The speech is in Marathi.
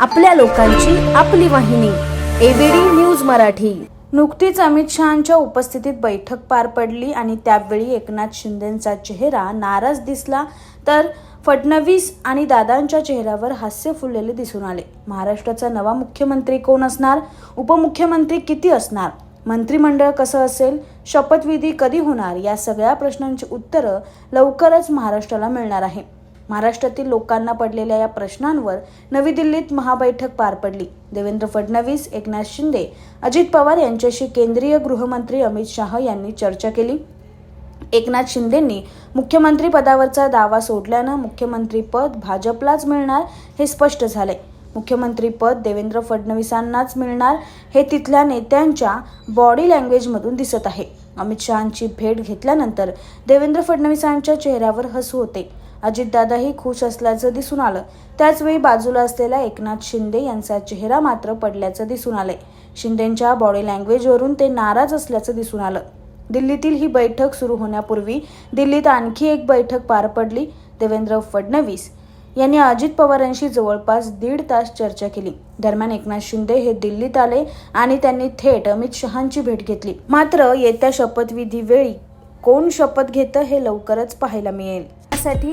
आपल्या लोकांची आपली वाहिनी. ABD news Marathi. नुकतीच अमित शहांच्या उपस्थितीत बैठक पार पडली आणि त्यावेळी एकनाथ शिंदेंचा चेहरा नाराज दिसला तर फडणवीस आणि दादांच्या चेहऱ्यावर हास्य फुललेले दिसून आले. महाराष्ट्राचा नवा मुख्यमंत्री कोण असणार? उपमुख्यमंत्री किती असणार? मंत्रिमंडळ कसं असेल? शपथविधी कधी होणार? या सगळ्या प्रश्नांची उत्तरं लवकरच महाराष्ट्राला मिळणार आहे. महाराष्ट्रातील लोकांना पडलेल्या या प्रश्नांवर नवी दिल्लीत महाबैठक पार पडली. देवेंद्र फडणवीस एकनाथ शिंदे अजित पवार यांच्याशी केंद्रीय गृहमंत्री अमित शाह यांनी चर्चा केली. एकनाथ शिंदेंनी मुख्यमंत्री पदावरचा दावा सोडल्यानं मुख्यमंत्रीपद भाजपलाच मिळणार हे स्पष्ट झाले मुख्यमंत्रीपद देवेंद्र फडणवीसांनाच मिळणार हे तिथल्या नेत्यांच्या बॉडी लँग्वेजमधून दिसत आहे. अमित शहांची भेट घेतल्यानंतर देवेंद्र फडणवीसांच्या चेहऱ्यावर हसू होते. अजितदादाही खुश असल्याचं दिसून आलं. त्याचवेळी बाजूला असलेला एकनाथ शिंदे यांचा चेहरा मात्र पडल्याचं दिसून आलंय. शिंदेंच्या बॉडी लँग्वेजवरून ते नाराज असल्याचं दिसून आलं. दिल्लीतील ही बैठक सुरू होण्यापूर्वी दिल्लीत आणखी एक बैठक पार पडली देवेंद्र फडणवीस यांनी अजित पवारांशी जवळपास दीड तास चर्चा केली. दरम्यान एकनाथ शिंदे हे दिल्लीत आले आणि त्यांनी थेट अमित शहांची भेट घेतली. मात्र येत्या शपथविधी वेळी कोण शपथ घेतं हे लवकरच पाहायला मिळेल. यासाठी